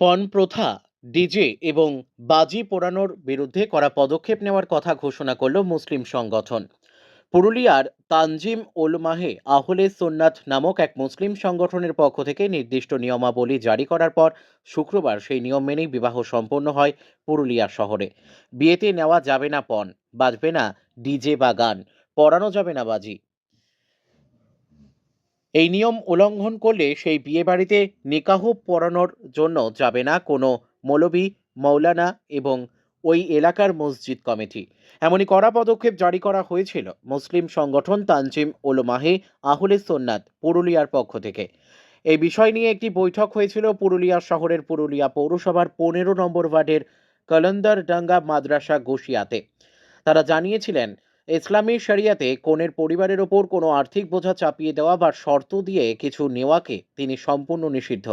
পণ প্রথা, ডিজে এবং বাজি পোড়ানোর বিরুদ্ধে করা পদক্ষেপ নেওয়ার কথা ঘোষণা করল মুসলিম সংগঠন। পুরুলিয়ার তানজিম ওলমাহে আহলে সোননাথ নামক এক মুসলিম সংগঠনের পক্ষ থেকে নির্দিষ্ট নিয়মাবলী জারি করার পর শুক্রবার সেই নিয়ম মেনেই বিবাহ সম্পন্ন হয় পুরুলিয়া শহরে। বিয়েতে নেওয়া যাবে না পণ, বাজবে না ডিজে বা গান, পড়ানো যাবে না বাজি। এই নিয়ম উল্লঙ্ঘন করলে সেই বিয়ে বাড়িতে নিকাহ পড়ানোর জন্য যাবে না কোনো মৌলবি মৌলানা এবং ওই এলাকার মসজিদ কমিটি। এমনই কড়া পদক্ষেপ জারি করা হয়েছিল মুসলিম সংগঠন তানজিম ওলমাহে আহলে সোননাথ পুরুলিয়ার পক্ষ থেকে। এই বিষয় নিয়ে একটি বৈঠক হয়েছিল পুরুলিয়া শহরের পুরুলিয়া পৌরসভার পনেরো নম্বর ওয়ার্ডের কলন্দর ডাঙ্গা মাদ্রাসা গোশিয়াতে। তারা জানিয়েছিলেন ইসলামী শরিয়াতে কনের পরিবারের ওপর কোনো আর্থিক বোঝা চাপিয়ে দেওয়া বা শর্ত দিয়ে কিছু নেওয়াকে তিনি সম্পূর্ণ নিষিদ্ধ।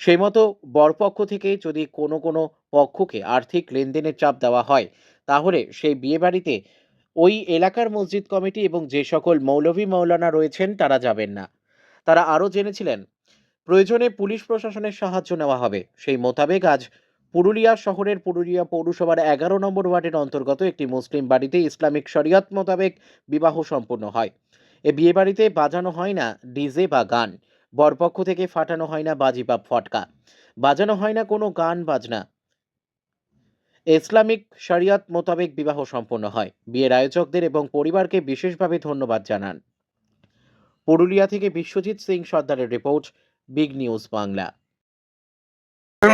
সেই মতো বরপক্ষ থেকে যদি কোনো কোনো পক্ষকে আর্থিক লেনদেনের চাপ দেওয়া হয়, তাহলে সেই বিয়েবাড়িতে ওই এলাকার মসজিদ কমিটি এবং যে সকল মৌলভী মৌলানা রয়েছেন তারা যাবেন না। তারা আরও জেনেছিলেন, প্রয়োজনে পুলিশ প্রশাসনের সাহায্য নেওয়া হবে। সেই মোতাবেক আজ পুরুলিয়া শহরের পুরুলিয়া পৌরসভার এগারো নম্বর ওয়ার্ডের অন্তর্গত একটি মুসলিম বাড়িতে ইসলামিক শরিয়ত মোতাবেক বিবাহ সম্পন্ন হয়। এ বিয়ে বাড়িতে বাজানো হয় না ডিজে বা গান। বরপক্ষ থেকে ফাটানো হয় না বাজি বা ফটকা। বাজানো হয় না কোনো গান বাজনা। ইসলামিক শরিয়ত মোতাবেক বিবাহ সম্পন্ন হয়। বিয়ের আয়োজকদের এবং পরিবারকে বিশেষভাবে ধন্যবাদ জানান। পুরুলিয়া থেকে বিশ্বজিৎ সিং সর্দারের রিপোর্ট, বিগ নিউজ বাংলা।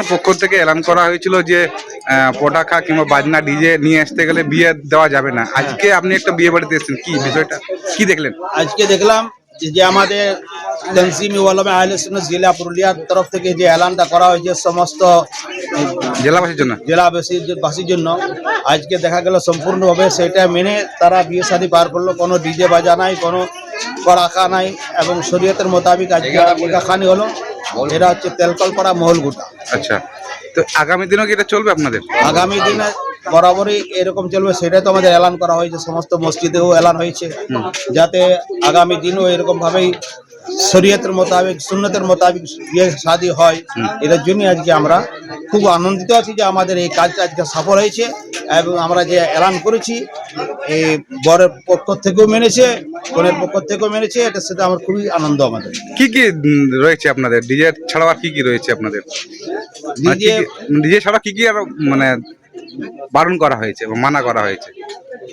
পক্ষ থেকে এলান করা হয়েছিল যে আহ, পটাকা কিংবা বাজনা ডিজে নিয়ে আসতে গেলে বিয়ে দেওয়া যাবে না। আজকে আপনি একটা বিয়ে বাড়িতে এসেছেন কি বিষয়টা? কি দেখলেন? আজকে দেখলাম যে আমাদের তনজিমি ওয়ালামে আহলে সুন্নাত জেলা পুরুলিয়ার তরফ থেকে যে এলানটা করা হয়েছে সমস্ত জেলাবাসীর জন্য? জেলাবাসীর বাসীর জন্য আজকে দেখা গেল সম্পূর্ণভাবে সেটা মেনে তারা বিয়ে শাদী পার করল। কোনো ডিজে বাজা নাই কোনো কড়াকা নাই এবং শরীয়তের মোতাবিক আজকে খানি হলো। এটা হচ্ছে তেলকলপাড়া মহলগুটা। আচ্ছা তো আগামী দিনেও কি এটা চলবে আপনাদের? আগামী দিনে বরাবরই এরকম চলবে সেটাই তো আমাদের এলান করা হয়েছে সমস্ত মসজিদেও এলান হয়েছে। যাতে আগামী দিনও এরকম ভাবেই শরীয়তের মোতাবেক সুন্নতের মোতাবেক বিয়ে শাদী হয়। এটার জন্য আজকে আমরা খুব আনন্দিত আছি যে আমাদের এই কাজটা আজকে সফল হয়েছে এবং আমরা যে এলান করেছি এই বরের পক্ষ থেকেও মেনেছে কনের পক্ষ থেকেও মেনেছে এটার সাথে আমার খুবই আনন্দ আমাদের। কি কি রয়েছে আপনাদের? ডিজে ছাড়াও আর কি কি রয়েছে আপনাদের? ডিজে ডিজে ছাড়া কি কি আর মানে বারণ করা হয়েছে বা মানা করা হয়েছে?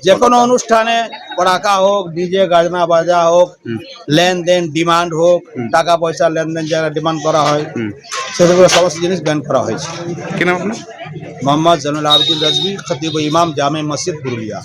যে কোনো অনুষ্ঠানে পড়াকা হোক ডিজে গাজনা বাজা হোক লেনদেন ডিমান্ড হোক টাকা পয়সা লেনদেন যারা ডিমান্ড করা হয় সেগুলো সমস্ত জিনিস ব্যান করা হয়েছে। কি নাম আপনার? মোহাম্মদ জনুল আবদুল রাজবি খতিব ইমাম জামে মসজিদ পুরুলিয়া।